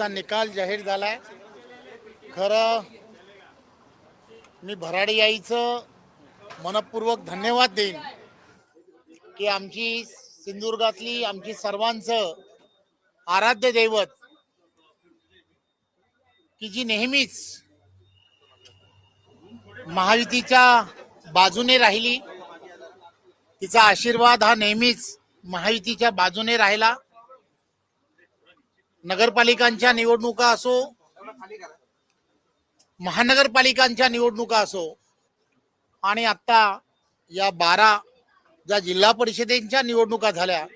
आजचा निकाल जाहीर झालाय खरं मी भराडी आईचं मनपूर्वक धन्यवाद देईन की आमची सिंधुदुर्गातली आमची सर्वांचं आराध्य दैवत की जी नेहमीच महायुतीच्या बाजूने राहिली. तिचा आशीर्वाद हा नेहमीच महायुतीच्या बाजूने राहिला. नगरपालिकांच्या निवडणुका असो महानगरपालिकांच्या निवडणुका असो आणि आता या बारा ज्या जिल्हा परिषदेच्या निवडणुका झाल्या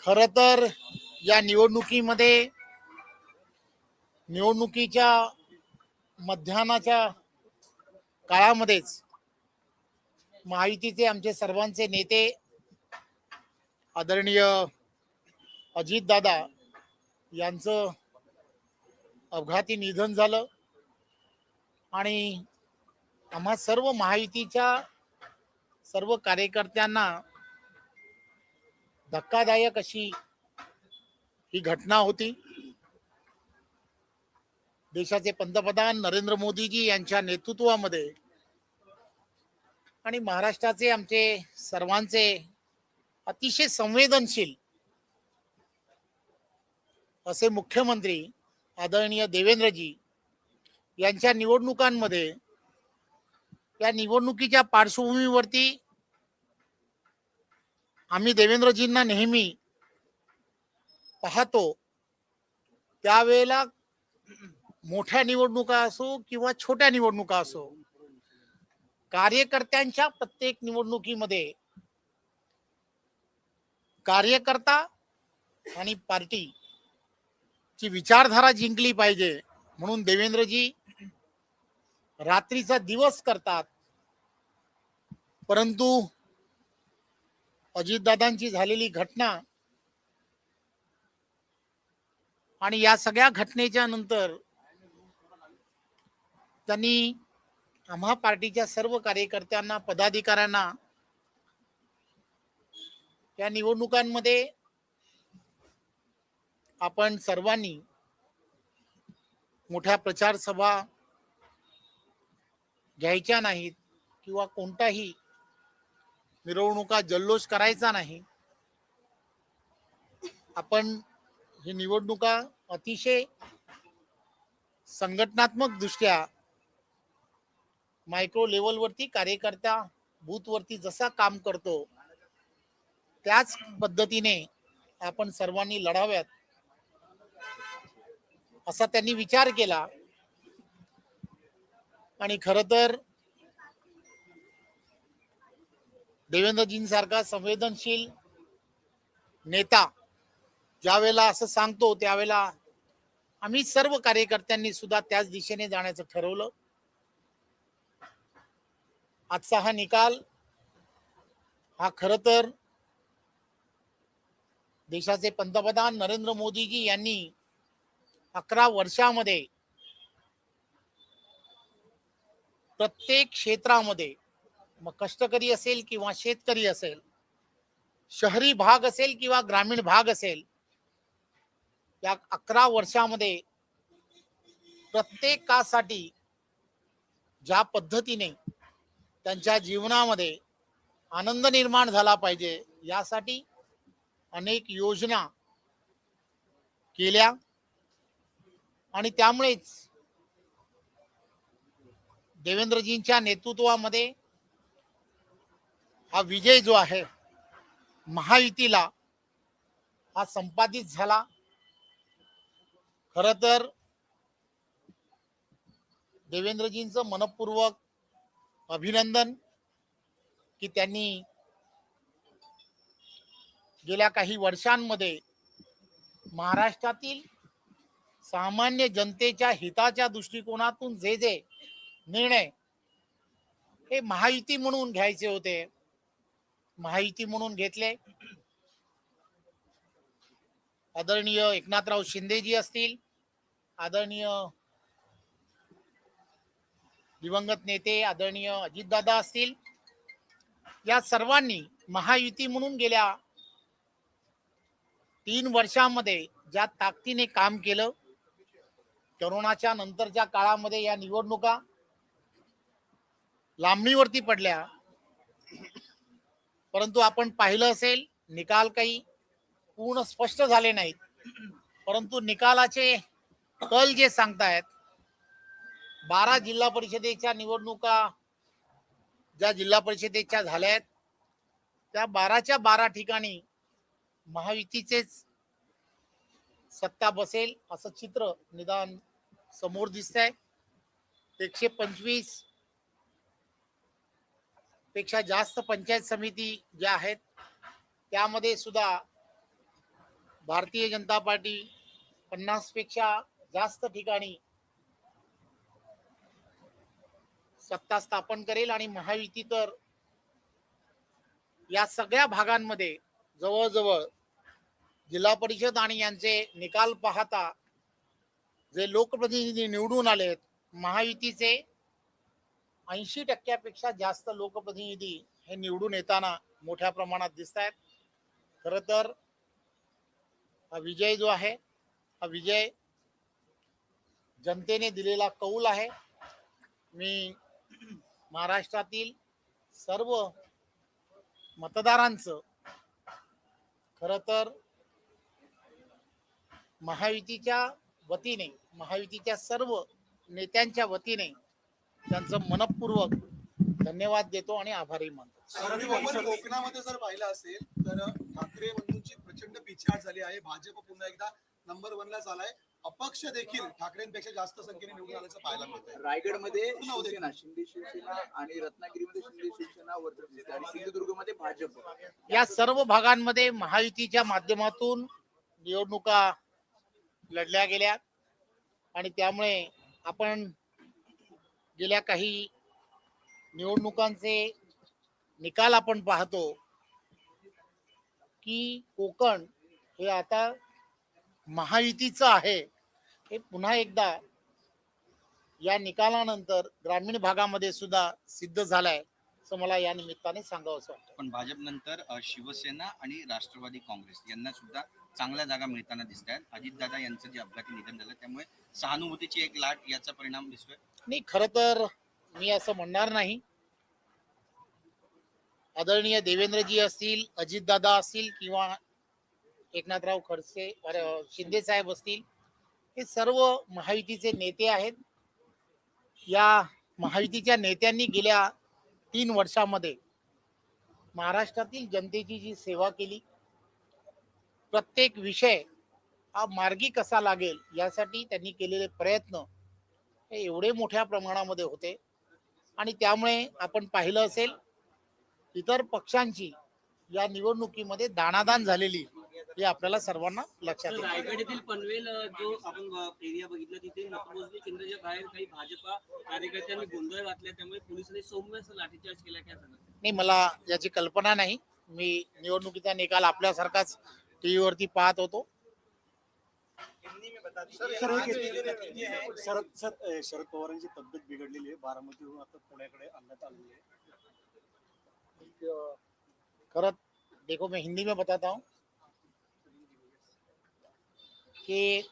खर तर या निवडणुकीमध्ये निवडणुकीच्या मध्यानाच्या काळामध्येच माहितीचे आमचे सर्वांचे नेते आदरणीय अजितदादा यांचं अपघाती निधन झालं. आणि आम्हा सर्व महायुतीच्या सर्व कार्यकर्त्यांना धक्कादायक अशी ही घटना होती. देशाचे पंतप्रधान नरेंद्र मोदीजी यांच्या नेतृत्वामध्ये आणि महाराष्ट्राचे आमचे सर्वांचे अतिशय संवेदनशील असे मुख्यमंत्री आदरणीय देवेंद्रजी यांच्या निवडणुकांमध्ये या निवडणुकीच्या पार्श्वभूमीवरती आम्ही देवेंद्रजींना नेहमी पाहतो. त्यावेळेला मोठ्या निवडणुका असो किंवा छोट्या निवडणुका असो कार्यकर्त्यांच्या प्रत्येक निवडणुकीमध्ये कार्यकर्ता आणि पार्टी ची विचारधारा जिंकली पाहिजे म्हणून देवेंद्रजी रात्रीचा दिवस करतात. परंतु अजितदादांची झालेली घटना आणि या सगळ्या घटनेच्या नंतर त्यांनी आम्हा पार्टीच्या सर्व कार्यकर्त्यांना पदाधिकाऱ्यांना या निवडणुकांमध्ये आपण सर्वांनी मोठ्या प्रचार सभा घ्यायच्या नाहीत किंवा कोणताही मिरवणुका जल्लोष करायचा नाही आपण ही निवडणुका अतिशय संघटनात्मक दृष्ट्या मायक्रो लेवलवरती कार्यकर्ता बूथवरती जसा काम करतो त्याच पद्धतीने आपण सर्वांनी लढाव्यात. असा त्यांनी विचार केला. आणि खर तर देवेंद्रजींसारखा संवेदनशील नेता ज्यावेळेला असं सांगतो त्यावेळेला आम्ही सर्व कार्यकर्त्यांनी सुद्धा त्याच दिशेने जाण्याचं ठरवलं. आजचा हा निकाल हा खर तर देशाचे पंतप्रधान नरेंद्र मोदीजी यांनी अकरा वर्षामध्ये प्रत्येक क्षेत्रामध्ये मग कष्टकरी असेल किंवा शेतकरी असेल शहरी भाग असेल किंवा ग्रामीण भाग असेल या अकरा वर्षामध्ये प्रत्येकासाठी ज्या पद्धतीने त्यांच्या जीवनामध्ये आनंद निर्माण झाला पाहिजे यासाठी अनेक योजना केल्या. आणि त्यामुळेच देवेंद्रजींच्या नेतृत्वामध्ये हा विजय जो आहे महायुतीला हा संपादित झाला. खर तर देवेंद्रजींचं मनपूर्वक अभिनंदन की त्यांनी गेल्या काही वर्षांमध्ये महाराष्ट्रातील सामान्य जनतेच्या हिताच्या दृष्टिकोनातून जे जे निर्णय हे महायुती म्हणून घ्यायचे होते महायुती म्हणून घेतले. आदरणीय एकनाथराव शिंदेजी असतील आदरणीय दिवंगत नेते आदरणीय अजितदादा असतील या सर्वांनी महायुती म्हणून गेल्या तीन वर्षामध्ये ज्या ताकदीने काम केलं करोनाच्या नंतरच्या काळामध्ये या निवडणुका लांबणीवरती पडल्या. परंतु आपण पाहिलं असेल निकाल काही पूर्ण स्पष्ट झाले नाहीत. परंतु निकालाचे कल जे सांगतायत बारा जिल्हा परिषदेच्या निवडणुका ज्या जिल्हा परिषदेच्या झाल्या आहेत त्या बाराच्या बारा ठिकाणी महायुतीचेच सत्ता बसेल असं चित्र निदान समोर दिसत आहे एकशे पंचवीसपेक्षा जास्त पंचायत समिती ज्या आहेत त्यामध्ये सुद्धा भारतीय जनता पार्टी पन्नासपेक्षा जास्त ठिकाणी सत्ता स्थापन करेल आणि महायुती तर या सगळ्या भागांमध्ये जवळजवळ जिल्हा परिषद आणि यांचे निकाल पाहता जे लोकप्रतिनिधी निवडून आलेत महायुतीचे ऐंशी टक्क्यापेक्षा जास्त लोकप्रतिनिधी हे निवडून येताना मोठ्या प्रमाणात दिसत आहेत खर तर हा विजय जो आहे हा विजय जनतेने दिलेला कौल आहे. मी महाराष्ट्रातील सर्व मतदारांचं खर तर महायुतीच्या वतीने महायुतीच्या सर्व नेत्यांच्या वतीने त्यांचं मनपूर्वक धन्यवाद देतो आणि आभारी मानतो. कोकणामध्ये जर पाहिलं असेल तर ठाकरे बंधूंची प्रचंड पिछाड झाली आहे. भाजप पुन्हा एकदा नंबर वन ला झालाय अपक्ष देखील ठाकरेंपेक्षा जास्त संख्येने निवडून आल्याचं पाहायला मिळतंय. रायगडमध्ये. शिवसेना शिंदे शिवसेना आणि रत्नागिरीमध्ये शिंदे शिवसेना दिसते आणि सिंधुदुर्गमध्ये भाजप. या सर्व भागांमध्ये महायुतीच्या माध्यमातून निवडणुका लढल्या गेल्या आणि त्यामुळे आपण गेल्या काही निवडणुकांचे निकाल आपण पाहतो की कोकण हे आता महायुतीचं आहे. हे पुन्हा एकदा या निकालानंतर ग्रामीण भागामध्ये सुद्धा सिद्ध झालंय. असं मला या निमित्ताने सांगावं असं वाटतं. पण भाजप नंतर शिवसेना आणि राष्ट्रवादी काँग्रेस यांना सुद्धा चांगल्या जागा मिळताना दिसत आहेत. अजितदादा यांचं जे अपघाती निधन झालं त्यामुळे सहानुभूतीची एक लाट याचा परिणाम दिसतोय. नाही खर तर मी असं म्हणणार नाही. आदरणीय देवेंद्रजी असतील अजितदादा असतील किंवा एकनाथराव खडसे शिंदे साहेब असतील हे सर्व महायुतीचे नेते आहेत. या महायुतीच्या नेत्यांनी गेल्या तीन वर्षामध्ये महाराष्ट्रातील जनतेची जी सेवा केली प्रत्येक विषय हा मार्गी कसा लागेल यासाठी त्यांनी केलेले प्रयत्न हे एवढे मोठ्या प्रमाणामध्ये होते. आणि त्यामुळे आपण पाहिलं असेल इतर पक्षांची या निवडणुकीमध्ये दाणादान झालेली. हे आपल्याला सर्वांना लक्षात येईल. रायगड येथील पनवेल जो आपण एरिया बघितला तिथे मतमोजणी केंद्राच्या बाहेर काही भाजपा कार्यकर्त्यांनी गोंधळ घातला त्यामुळे पोलिसांनी सौम्य असं लाठीचार्ज केला काय नाही मला याची कल्पना नाही. मी निवडणुकीचा निकाल आपल्यासारखाच टीव्ही वरती पाहत होतो. सर एक येते. शरद सर शरद पवारांची तब्येत बिघडलेली आहे. बारामतीहून आता पुण्याकडे आणण्यात आलेली आहे. खरत देखो मैं हिंदी में बताता हूँ. कि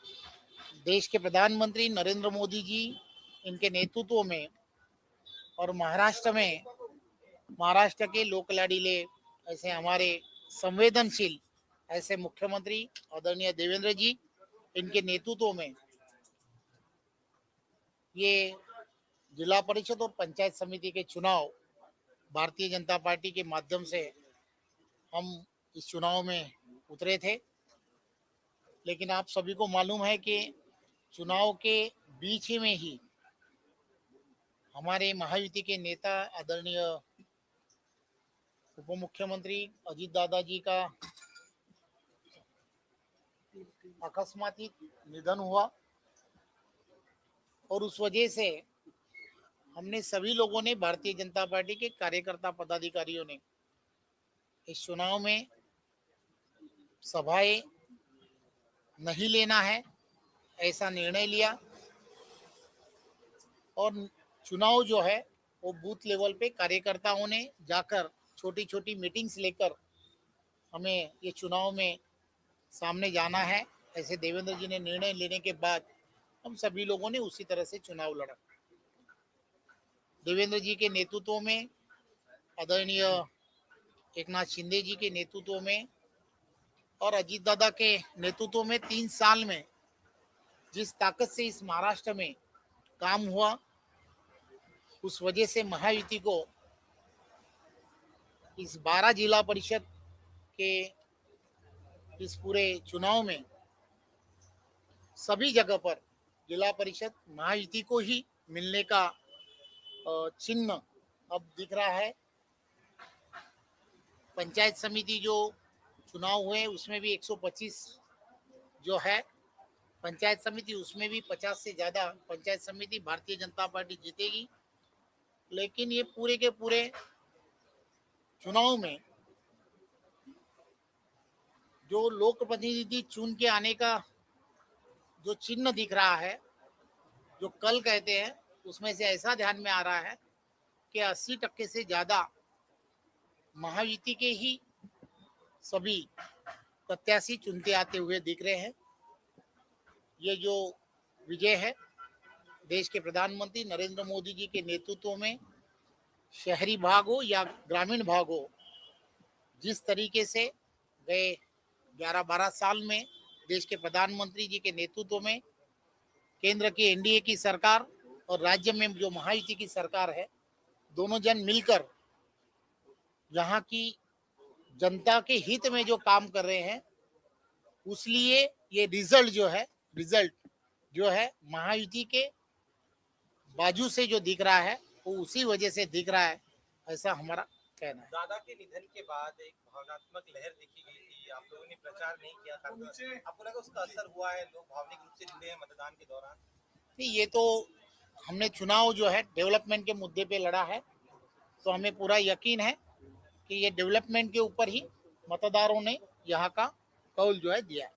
देश के प्रधानमंत्री नरेंद्र मोदी जी, इनके नेतृत्व में और महाराष्ट्र में, महाराष्ट्र के लोक लाडीले ऐसे हमारे संवेदनशील ऐसे मुख्यमंत्री आदरणीय देवेंद्र जी, इनके नेतृत्व में ये जिला परिषद और पंचायत समिति के चुनाव भारतीय जनता पार्टी के माध्यम से हम इस चुनाव में उतरे थे। लेकिन आप सभी को मालूम है कि चुनाव के बीच ही में ही हमारे महायुति के नेता आदरणीय उप मुख्यमंत्री अजीत दादा जी का अकस्मात निधन हुआ और उस वजह से हमने सभी लोगों ने, भारतीय जनता पार्टी के कार्यकर्ता पदाधिकारियों ने, इस चुनाव में सभाएँ नहीं लेना है, ऐसा निर्णय लिया। और चुनाव जो है, वो बूथ लेवल पे कार्यकर्ताओं ने जाकर छोटी छोटी मीटिंग्स लेकर हमें ये चुनाव में सामने जाना है। ऐसे देवेंद्र जी ने निर्णय लेने के बाद हम सभी लोगों ने उसी तरह से चुनाव लड़ा। देवेंद्र जी के नेतृत्व में, आदरणीय एकनाथ शिंदे जी के नेतृत्व में और अजीत दादा के नेतृत्व में तीन साल में जिस ताकत से इस महाराष्ट्र में काम हुआ, उस वजह से महायुति को इस बारह जिला परिषद के इस पूरे चुनाव में सभी जगह पर जिला परिषद महायुति को ही मिलने का चिन्ह अब दिख रहा है। पंचायत समिति जो चुनाव हुए उसमें भी 125 जो है पंचायत समिति उसमें भी 50 से ज्यादा पंचायत समिति भारतीय जनता पार्टी जीतेगी। लेकिन ये पूरे के पूरे चुनाव में जो लोक प्रतिनिधि चुन के आने का जो चिन्ह दिख रहा है जो कल कहते हैं उसमें से ऐसा ध्यान में आ रहा है कि 80 टक्के से ज्यादा महायुति के ही सभी प्रत्याशी चुनते आते हुए दिख रहे हैं। ये जो विजय है, देश के प्रधानमंत्री नरेंद्र मोदी जी के नेतृत्व में शहरी भाग हो या ग्रामीण भाग हो जिस तरीके से गए 11-12 साल में देश के प्रधानमंत्री जी के नेतृत्व में केंद्र की एनडीए की सरकार और राज्य में जो महायुति की सरकार है, दोनों जन मिलकर यहाँ की जनता के हित में जो काम कर रहे हैं उसलिए ये रिज़ल्ट जो है रिज़ल्ट जो है महायुति के बाजू से जो दिख रहा है वो उसी वजह से दिख रहा है ऐसा हमारा कहना है। दादा के निधन के बाद एक भावनात्मक लहर देखी गई थी आप लोगों ने प्रचार नहीं किया था तो आपको लगा उसका असर हुआ है लोग भावनिक रूप से जुड़े हैं मतदान के दौरान। नहीं ये तो हमने चुनाव जो है डेवलपमेंट के मुद्दे पे लड़ा है तो हमें पूरा यकीन है कि ये डेवलपमेंट के ऊपर ही मतदारों ने यहाँ का कौल जो है दिया है।